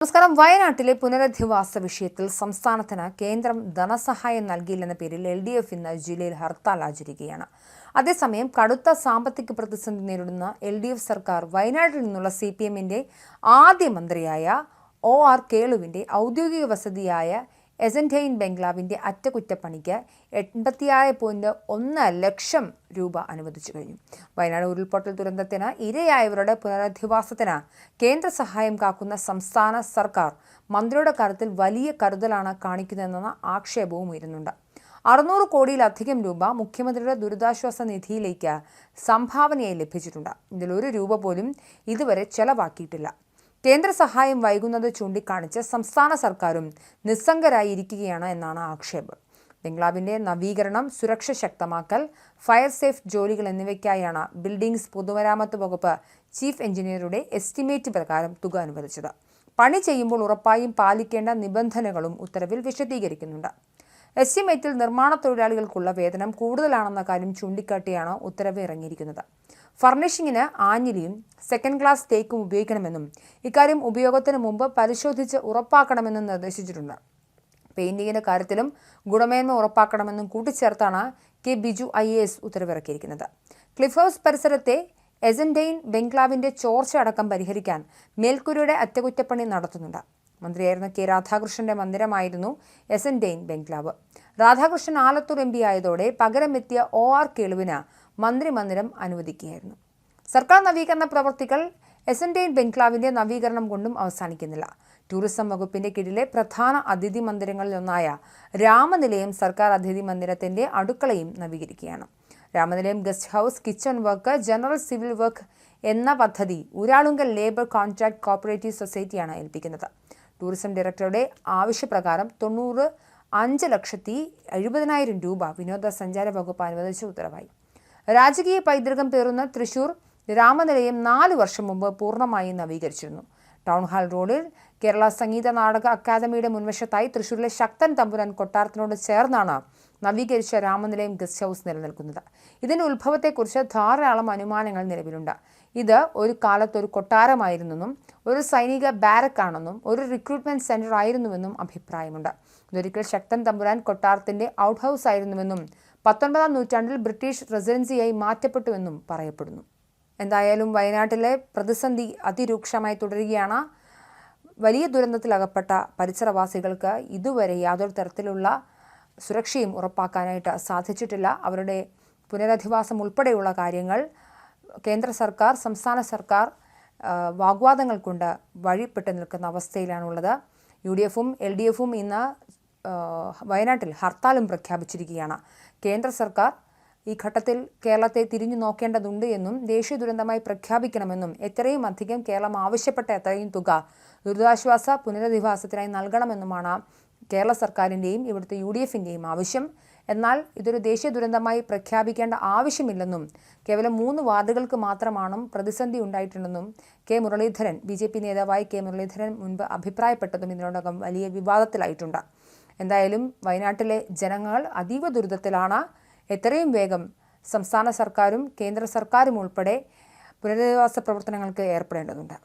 നമസ്കാരം. വയനാട്ടിലെ പുനരധിവാസ വിഷയത്തിൽ സംസ്ഥാനത്തിന് കേന്ദ്രം ധനസഹായം നൽകിയില്ലെന്ന പേരിൽ എൽ ഡി എഫ് ഇന്ന് ജില്ലയിൽ ഹർത്താൽ ആചരിക്കുകയാണ്. അതേസമയം കടുത്ത സാമ്പത്തിക പ്രതിസന്ധി നേരിടുന്ന എൽ ഡി എഫ് സർക്കാർ വയനാട്ടിൽ നിന്നുള്ള സി പി എമ്മിന്റെ ആദ്യ മന്ത്രിയായ ഒ ആർ കേളുവിന്റെ ഔദ്യോഗിക വസതിയായ എസന്റൈൻ ബംഗ്ലാവിന്റെ അറ്റകുറ്റപ്പണിക്ക് എൺപത്തിയാറ് പോയിന്റ് ഒന്ന് ലക്ഷം രൂപ അനുവദിച്ചു കഴിഞ്ഞു. വയനാട് ഉരുൾപൊട്ടൽ ദുരന്തത്തിന് ഇരയായവരുടെ പുനരധിവാസത്തിന് കേന്ദ്ര സഹായം കാക്കുന്ന സംസ്ഥാന സർക്കാർ മന്ത്രിയുടെ കാര്യത്തിൽ വലിയ കരുതലാണ് കാണിക്കുന്നതെന്ന ആക്ഷേപവും ഉയരുന്നുണ്ട്. അറുന്നൂറ് കോടിയിലധികം രൂപ മുഖ്യമന്ത്രിയുടെ ദുരിതാശ്വാസ നിധിയിലേക്ക് സംഭാവനയായി ലഭിച്ചിട്ടുണ്ട്. ഇതിൽ ഒരു രൂപ പോലും ഇതുവരെ ചെലവാക്കിയിട്ടില്ല. കേന്ദ്ര സഹായം വൈകുന്നത് ചൂണ്ടിക്കാണിച്ച് സംസ്ഥാന സർക്കാരും നിസ്സംഗരായിരിക്കുകയാണ് എന്നാണ് ആക്ഷേപം. ബംഗ്ലാവിന്റെ നവീകരണം സുരക്ഷ ശക്തമാക്കൽ ഫയർ സേഫ് ജോലികൾ എന്നിവയ്ക്കായാണ് ബിൽഡിംഗ്സ് പൊതുമരാമത്ത് വകുപ്പ് ചീഫ് എഞ്ചിനീയറുടെ എസ്റ്റിമേറ്റ് പ്രകാരം തുക അനുവദിച്ചത്. പണി ചെയ്യുമ്പോൾ ഉറപ്പായും പാലിക്കേണ്ട നിബന്ധനകളും ഉത്തരവിൽ വിശദീകരിക്കുന്നുണ്ട്. എസ്റ്റിമേറ്റിൽ നിർമ്മാണ തൊഴിലാളികൾക്കുള്ള വേതനം കൂടുതലാണെന്ന കാര്യം ചൂണ്ടിക്കാട്ടിയാണ് ഉത്തരവ് ഇറങ്ങിയിരിക്കുന്നത് ഫർണിഷിങ്ങിന് ആഞ്ഞിലിയും സെക്കൻഡ് ക്ലാസ് തേക്കും ഉപയോഗിക്കണമെന്നും ഇക്കാര്യം ഉപയോഗത്തിന് മുമ്പ് പരിശോധിച്ച് ഉറപ്പാക്കണമെന്നും നിർദ്ദേശിച്ചിട്ടുണ്ട്. പെയിന്റിങ്ങിന്റെ കാര്യത്തിലും ഗുണമേന്മ ഉറപ്പാക്കണമെന്നും കൂട്ടിച്ചേർത്താണ് K Biju I A S ഉത്തരവിറക്കിയിരിക്കുന്നത്. Cliff House പരിസരത്തെ എസൻഡെയിൻ ബംഗ്ലാവിന്റെ ചോർച്ച അടക്കം പരിഹരിക്കാൻ മേൽക്കൂരയുടെ അറ്റകുറ്റപ്പണി നടത്തുന്നുണ്ട്. മന്ത്രിയായിരുന്ന കെ രാധാകൃഷ്ണന്റെ മന്ദിരമായിരുന്നു എസൻഡെയിൻ bungalow Radhakrishnan Alathur M P ആയതോടെ പകരമെത്തിയ ഒ ആർ കേളുവിന് മന്ത്രി മന്ദിരം അനുവദിക്കുകയായിരുന്നു. സർക്കാർ നവീകരണ പ്രവർത്തികൾ ഡി ബംഗ്ലാവിന്റെ നവീകരണം കൊണ്ടും അവസാനിക്കുന്നില്ല. ടൂറിസം വകുപ്പിന്റെ കീഴിലെ പ്രധാന അതിഥി മന്ദിരങ്ങളിലൊന്നായ രാമനിലയം സർക്കാർ അതിഥി മന്ദിരത്തിന്റെ അടുക്കളയും നവീകരിക്കുകയാണ്. Ramanilayam guest house kitchen work general civil work എന്ന പദ്ധതി ഊരാളുങ്കൽ ലേബർ കോൺട്രാക്ട് കോപ്പറേറ്റീവ് സൊസൈറ്റിയാണ് ഏൽപ്പിക്കുന്നത്. ടൂറിസം ഡയറക്ടറുടെ ആവശ്യപ്രകാരം തൊണ്ണൂറ് അഞ്ച് ലക്ഷത്തി എഴുപതിനായിരം രൂപ വിനോദസഞ്ചാര വകുപ്പ് അനുവദിച്ച ഉത്തരവായി. രാജകീയ പൈതൃകം പേറുന്ന തൃശൂർ രാമനിലയം നാല് വർഷം മുമ്പ് പൂർണമായി നവീകരിച്ചിരുന്നു. ടൗൺ ഹാൾ റോഡിൽ കേരള സംഗീത നാടക അക്കാദമിയുടെ മുൻവശത്തായി തൃശൂരിലെ ശക്തൻ തമ്പുരാൻ കൊട്ടാരത്തിനോട് ചേർന്നാണ് നവീകരിച്ച രാമനിലയം ഗസ്റ്റ് ഹൗസ് നിലനിൽക്കുന്നത്. ഇതിന്റെ ഉത്ഭവത്തെക്കുറിച്ച് ധാരാളം അനുമാനങ്ങൾ നിലവിലുണ്ട്. ഇത് ഒരു കാലത്ത് ഒരു കൊട്ടാരമായിരുന്നെന്നും ഒരു സൈനിക ബാരക്കാണെന്നും ഒരു റിക്രൂട്ട്മെന്റ് സെന്റർ ആയിരുന്നുവെന്നും അഭിപ്രായമുണ്ട്. ഇതൊരിക്കൽ ശക്തൻ തമ്പുരാൻ കൊട്ടാരത്തിന്റെ ഔട്ട് ഹൗസ് ആയിരുന്നുവെന്നും പത്തൊൻപതാം നൂറ്റാണ്ടിൽ ബ്രിട്ടീഷ് റെസിഡൻസിയായി മാറ്റപ്പെട്ടുവെന്നും പറയപ്പെടുന്നു. എന്തായാലും വയനാട്ടിലെ പ്രതിസന്ധി അതിരൂക്ഷമായി തുടരുകയാണ്. വലിയ ദുരന്തത്തിലകപ്പെട്ട പരിസരവാസികൾക്ക് ഇതുവരെ യാതൊരു തരത്തിലുള്ള സുരക്ഷയും ഉറപ്പാക്കാനായിട്ട് സാധിച്ചിട്ടില്ല. അവരുടെ പുനരധിവാസം ഉൾപ്പെടെയുള്ള കാര്യങ്ങൾ കേന്ദ്ര സർക്കാർ സംസ്ഥാന സർക്കാർ വാഗ്വാദങ്ങൾ കൊണ്ട് വഴിപ്പെട്ട് നിൽക്കുന്ന അവസ്ഥയിലാണുള്ളത്. യു ഡി എഫും എൽ ഡി എഫും ഇന്ന് വയനാട്ടിൽ ഹർത്താലും പ്രഖ്യാപിച്ചിരിക്കുകയാണ്. കേന്ദ്ര സർക്കാർ ഈ ഘട്ടത്തിൽ കേരളത്തെ തിരിഞ്ഞു നോക്കേണ്ടതുണ്ട് എന്നും ദേശീയ ദുരന്തമായി പ്രഖ്യാപിക്കണമെന്നും എത്രയും അധികം കേരളം ആവശ്യപ്പെട്ട എത്രയും തുക ദുരിതാശ്വാസ പുനരധിവാസത്തിനായി നൽകണമെന്നുമാണ് കേരള സർക്കാരിന്റെയും ഇവിടുത്തെ യു ഡി എഫിന്റെയും ആവശ്യം. എന്നാൽ ഇതൊരു ദേശീയ ദുരന്തമായി പ്രഖ്യാപിക്കേണ്ട ആവശ്യമില്ലെന്നും കേവലം മൂന്ന് വാർഡുകൾക്ക് മാത്രമാണ് പ്രതിസന്ധി ഉണ്ടായിട്ടുണ്ടെന്നും K Muraleedharan B J P നേതാവായി കെ മുരളീധരൻ മുൻപ് അഭിപ്രായപ്പെട്ടതും ഇതിനോടകം വലിയ വിവാദത്തിലായിട്ടുണ്ട്. എന്തായാലും വയനാട്ടിലെ ജനങ്ങൾ അതീവ ദുരിതത്തിലാണ്. എത്രയും വേഗം സംസ്ഥാന സർക്കാരും കേന്ദ്ര സർക്കാരും ഉൾപ്പെടെ പുനരധിവാസ പ്രവർത്തനങ്ങൾക്ക് ഏർപ്പെടേണ്ടതുണ്ട്.